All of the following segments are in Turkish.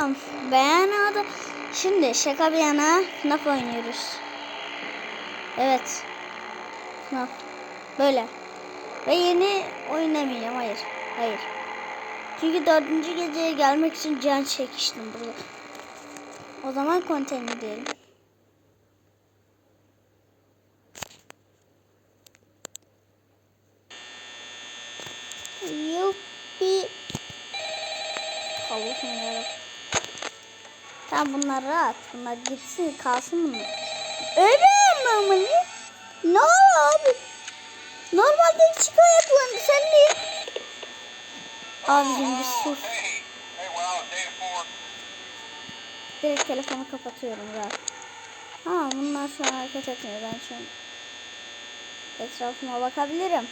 Tamam, beğenmedi. Şimdi şaka bir yana FNAF oynuyoruz. Evet. FNAF. Böyle. Ve yeni oynamayacağım. Hayır. Hayır. Çünkü dördüncü geceye gelmek için can çekiştim burada. O zaman konteyner diyelim. Yuppi. Allah'ım yarabbim. Tamam bunlar rahat. Bunlar gitsin kalsın bunlar. Öyle ama ne? Ne abi? Normalde çık ayaklandı. Sen niye? Abicim bir sus. Direkt telefonu kapatıyorum rahat. Ha bunlar şu an hareket etmiyor. Ben şu an etrafıma bakabilirim.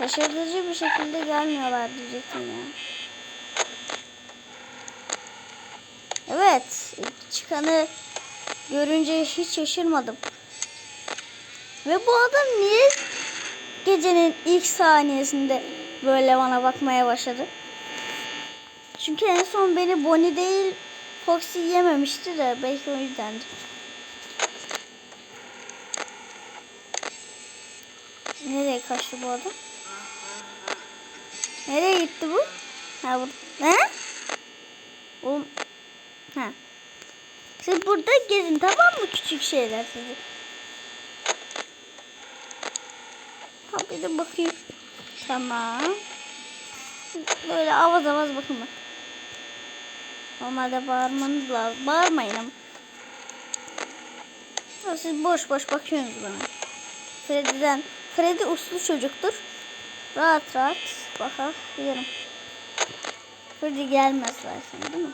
Şaşırtıcı bir şekilde gelmiyorlar diyecektim ya. Evet. Çıkanı görünce hiç şaşırmadım. Ve bu adam niye gecenin ilk saniyesinde böyle bana bakmaya başladı? Çünkü en son beni Bonnie değil Foxy yememişti de belki o yüzdendir. Nereye kaçtı bu adam? Nereye gitti bu? Ha bu. Ne? Oğlum. Ha. Siz burada gezin tamam mı küçük şeyler sizi? Ha bir de bakayım. Tamam. Böyle avaz avaz bakın bak. Normalde bağırmanız lazım. Bağırmayın ama. Ya Siz boş boş bakıyorsunuz bana. Freddy'den. Freddy uslu çocuktur. Rahat rahat bakabilirim. Freddy gelmez zaten değil mi?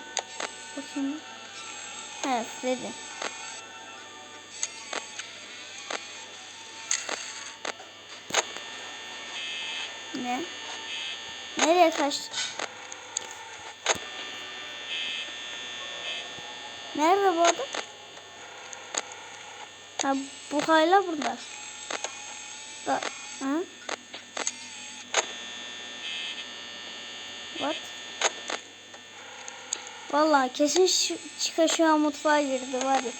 Bakayım. Evet Freddy. Ne? Nereye kaçtı? Nerede bu adam? Ha bu hala burada. Da, ha? What? Vallahi kesin şu, çıka şu an mutfağa girdi var ya.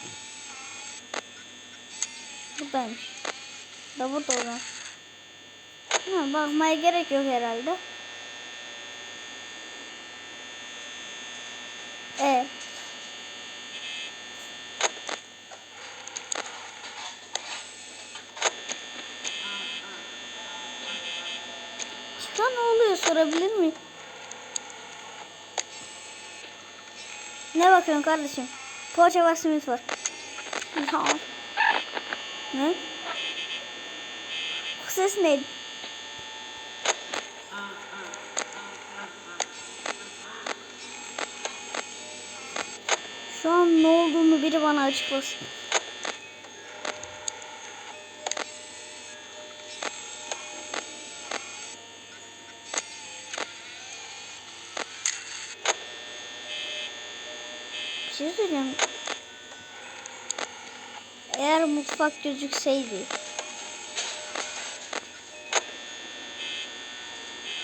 Buradaymış. Da burada o zaman. Ha, bakmaya gerek yok herhalde. E. Çıkan ne oluyor sorabilir miyim? Ne bakıyorsun kardeşim? Poğaça var simit var. Tamam. Ne? Bu ses neydi? Şu an ne olduğunu biri bana açıklasın. Şey söyleyeceğim. Eğer mutfak gözükseydi.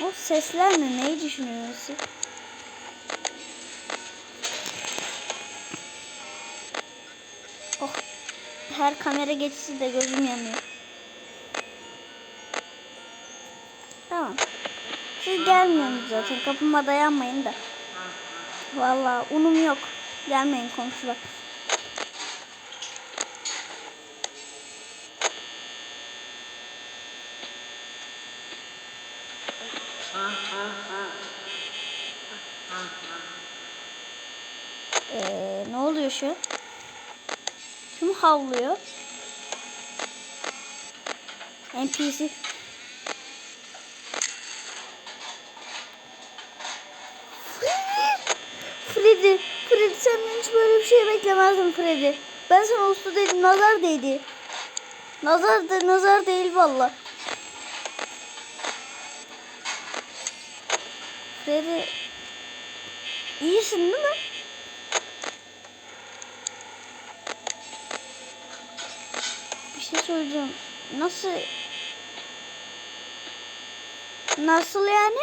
O sesler ne? Neyi düşünüyorsun? Oh. Her kamera geçişi de gözüm yanıyor. Tamam. Siz gelmiyorsunuz zaten. Kapıma dayanmayın da. Vallahi unum yok. Gelmeyin komşular. Ee, ne oluyor şu? Kim havlıyor? NPC. Freddy, Freddy senden hiç böyle bir şey beklemezdim Freddy. Ben sana usta dedim, nazar değdi. Nazar da nazar değil valla. Freddy, iyisin değil mi? Bir şey söyleyeceğim. Nasıl Nasıl yani?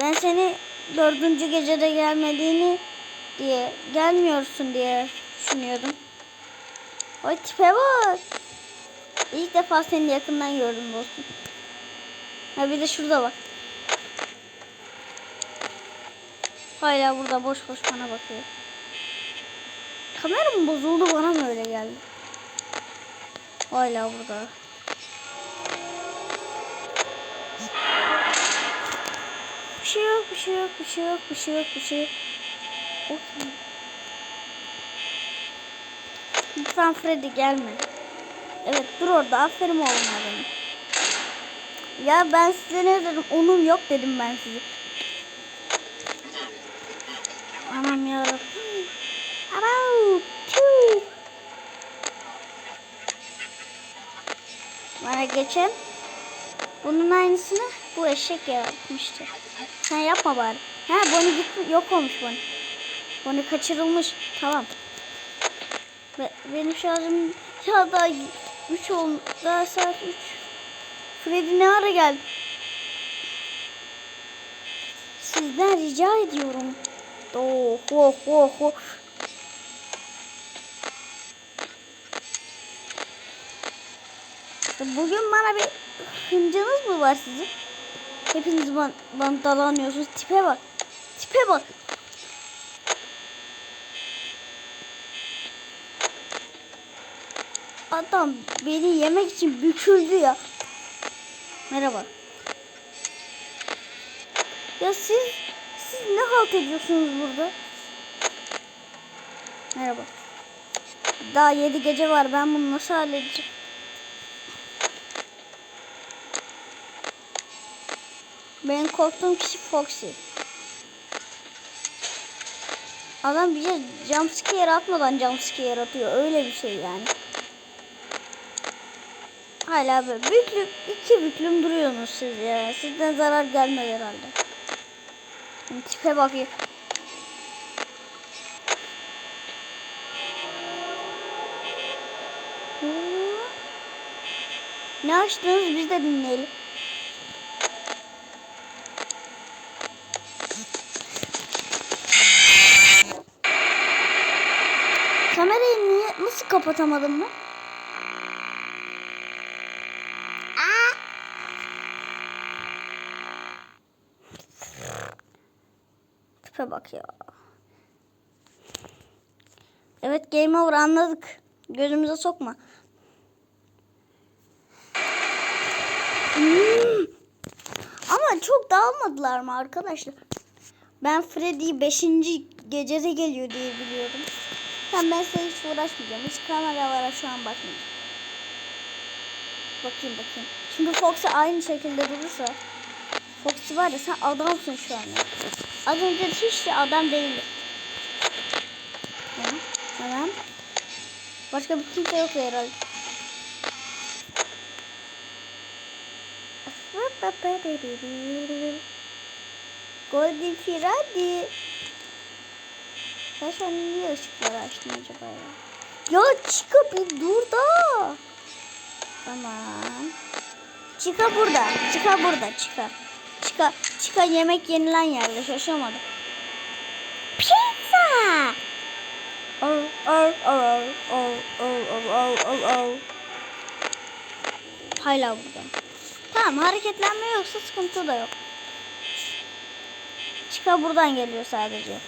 Ben seni dördüncü gecede gelmediğini diye gelmiyorsun diye düşünüyordum. O tipe bak. İlk defa seni yakından gördüm dostum. Ha bir de şurada bak. Hala burada boş boş bana bakıyor. Kameram bozuldu bana mı öyle geldi? Hala burada. Bir şey yok, bir şey yok, bir şey yok, bir şey yok, bir şey yok. Lütfen Freddy gelme. Evet dur orada. Aferin oğlum benim. Ya ben size ne dedim? Onun yok dedim ben size. Anam yarabbim. Arau. Tüh. Bana geçen bunun aynısını bu eşek yapmıştı. Sen yapma bari. Ha Bonnie gitmiş. Yok olmuş Bonnie. Bonnie kaçırılmış. Tamam. Be- benim şarjım ya daha 3 oldu. Daha saat 3. Freddy ne ara geldi? Sizden rica ediyorum. Oh, oh, oh, oh. Bugün bana bir hıncınız mı var sizin? Hepiniz bana dalanıyorsunuz. Tipe bak. Tipe bak. Adam beni yemek için büküldü ya. Merhaba. Ya siz siz ne halt ediyorsunuz burada? Merhaba. Daha yedi gece var. Ben bunu nasıl halledeceğim? Benim korktuğum kişi Foxy. Adam bize jumpscare atmadan jumpscare atıyor. Öyle bir şey yani. Hala böyle büklüm, iki büklüm duruyorsunuz siz ya. Sizden zarar gelmedi herhalde. Tipe bakayım. Ne açtınız biz de dinleyelim. Kamerayı niye nasıl kapatamadım ben? Tipe bak ya. Evet game over anladık. Gözümüze sokma. Hmm. Ama çok dağılmadılar mı arkadaşlar? Ben Freddy 5. gecede geliyor diye biliyordum. Tamam ben size hiç uğraşmayacağım. Hiç kameralara şu an bakmayacağım. Bakayım bakayım. Şimdi Fox'a aynı şekilde durursa Foxy var ya sen adamsın şu an. ya. Az önce hiç de adam değildi. Tamam. Başka bir kimse yok herhalde. Golden Freddy. Ben şu an niye ışıkları açtım acaba ya? Ya Chica bir dur da. Tamam. Chica burada. Chica burada. Chica. Chica. Çıka yemek yenilen yerde şaşamadım. Pizza! Oh, oh, oh, oh, oh, oh, oh, oh. Hala burada. Tamam hareketlenme yoksa sıkıntı da yok. Çıka buradan geliyor sadece.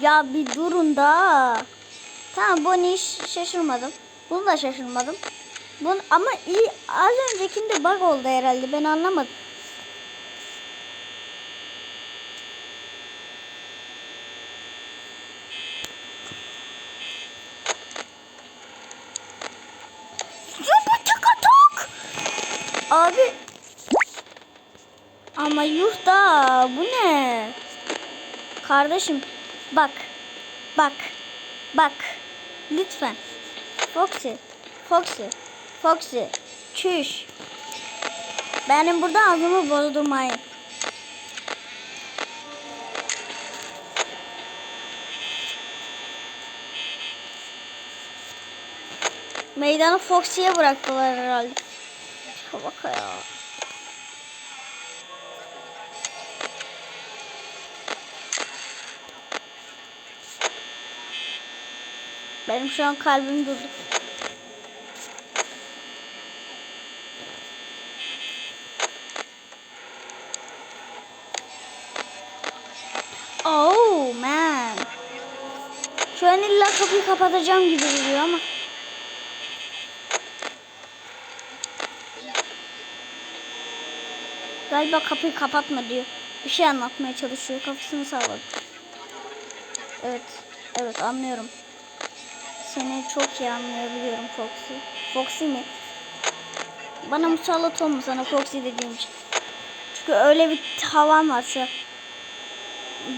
Ya bir durun da. Tamam Bonnie'yi şaşırmadım. Bunu da şaşırmadım. Bunu, ama iyi az öncekinde bug oldu herhalde ben anlamadım. Abi. Ama yuh da bu ne? Kardeşim bak. Bak. Bak. Lütfen. Foxy. Foxy. Foxy. Çüş. Benim burada ağzımı bozdurmayın. Meydanı Foxy'ye bıraktılar herhalde. bak ya. Benim şu an kalbim durdu. Şu an illa kapıyı kapatacağım gibi duruyor ama. Galiba kapıyı kapatma diyor. Bir şey anlatmaya çalışıyor. Kafasını salladı. Evet. Evet anlıyorum. Seni çok iyi anlayabiliyorum Foxy. Foxy mi? Bana musallat olma sana Foxy dediğim için. Çünkü öyle bir havan var şu an.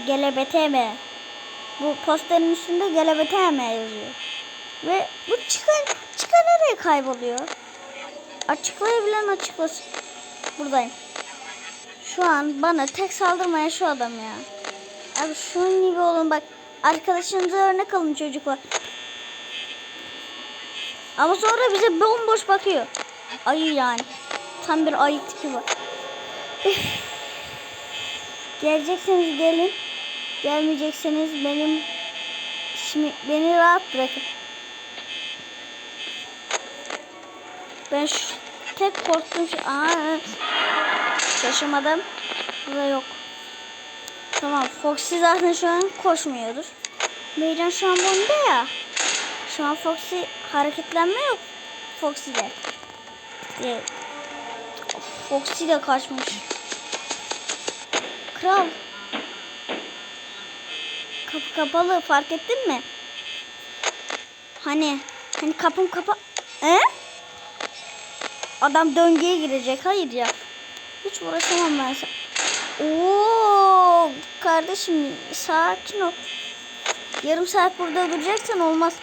GLBTM. Bu posterin üstünde GLBTM yazıyor. Ve bu çıkan çıkan nereye kayboluyor? Açıklayabilen açıklasın. Buradayım. Şu an bana tek saldırmayan şu adam ya. Abi şunun gibi olun bak. Arkadaşınıza örnek alın çocuklar. Ama sonra bize bomboş bakıyor. Ayı yani. Tam bir ayı tipi var. Gelecekseniz gelin. Gelmeyecekseniz benim şimdi beni rahat bırakın. Ben şu tek korktuğum şey... Aa, şaşırmadım. Burada yok. Tamam Foxy zaten şu an koşmuyordur. Meydan şu an bomba ya. Şu an Foxy hareketlenme yok. Foxy'de. Ee, Foxy de kaçmış. Kral. Kapı kapalı fark ettin mi? Hani hani kapım kapa... E? Adam döngüye girecek. Hayır ya. Hiç uğraşamam ben sen. Oo, kardeşim sakin ol. Yarım saat burada duracaksan olmaz.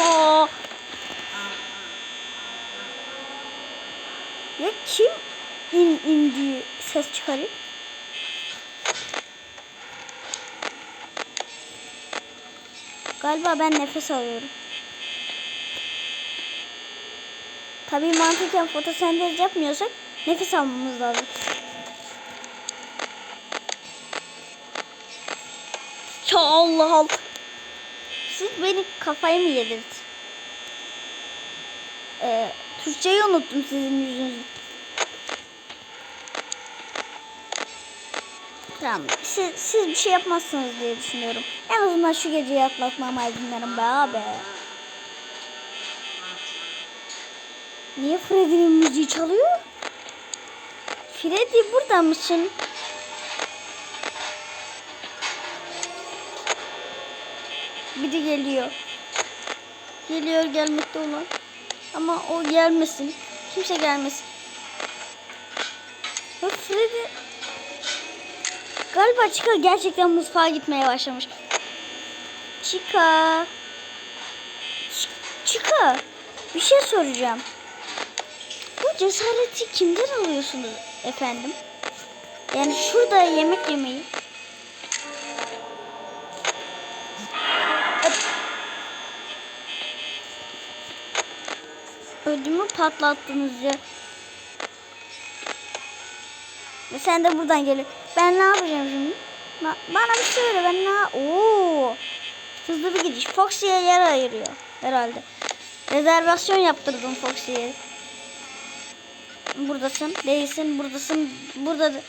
Aa. Ya kim in in diye ses çıkarıyor? Galiba ben nefes alıyorum. Tabii mantıken fotosentez yapmıyorsak nefes almamız lazım. Ya Allah Allah. Siz beni kafayı mı yedirdiniz? Ee, Türkçeyi unuttum sizin yüzünüzden. Tamam. Siz, siz bir şey yapmazsınız diye düşünüyorum. En azından şu geceyi atlatmama izin verin be abi. Niye Freddy'nin müziği çalıyor? Freddy burada mısın? Biri geliyor. Geliyor gelmekte olan. Ama o gelmesin. Kimse gelmesin. Freddy... Galiba Chica gerçekten mutfağa gitmeye başlamış. Chica... Ch- Chica... Bir şey soracağım. Bu cesareti kimden alıyorsunuz efendim? Yani şurada yemek yemeyi. Ödümü patlattınız ya. Ve sen de buradan geliyor. Ben ne yapacağım şimdi? Ba- bana bir söyle ben ne Oo. Hızlı bir gidiş. Foxy'ye yer ayırıyor herhalde. Rezervasyon yaptırdım Foxy'ye. Buradasın, değilsin, buradasın, burada da-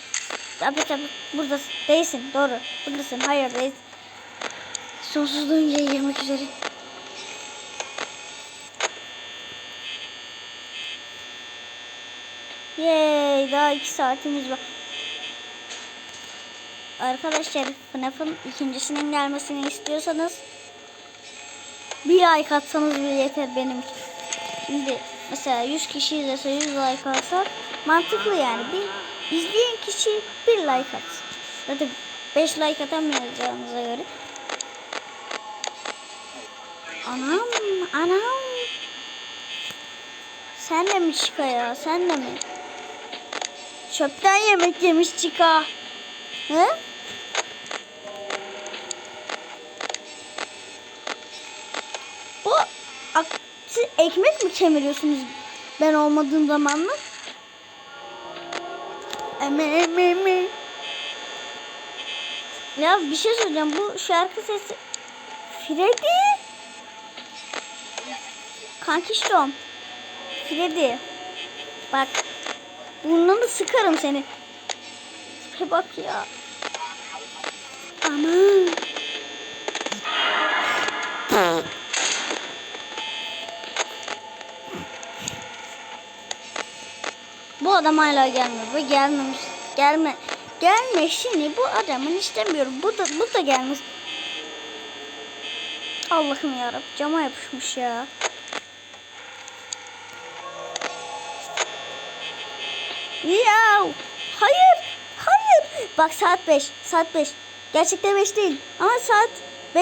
tabii tabii buradasın, değilsin, doğru, buradasın, hayır değilsin. Sonsuzluğunca girmek üzere. Yay, daha iki saatimiz var. Arkadaşlar FNAF'ın ikincisinin gelmesini istiyorsanız bir like atsanız bile yeter benim için. Şimdi mesela 100 kişi izlese 100 like alsa mantıklı yani. Bir izleyen kişi bir like atsın. Zaten 5 like atamayacağınıza göre. Anam, anam. Sen de mi Chica ya? Sen de mi? Çöpten yemek yemiş Chica. He? Bu ak- ekmek mi kemiriyorsunuz ben olmadığım zaman mı? Ya bir şey söyleyeceğim. Bu şarkı sesi Freddy. Kankiştom. Freddy. Bak. Burnunu sıkarım seni. Tipe bak ya. Aman. Adam hala gelmiyor. Bu gelmemiş. Gelme. Gelme şimdi bu adamın istemiyorum. Bu da bu da gelmez. Allah'ım yarabbim cama yapışmış ya. Ya hayır hayır. Bak saat 5. Saat 5. Gerçekten 5 değil. Ama saat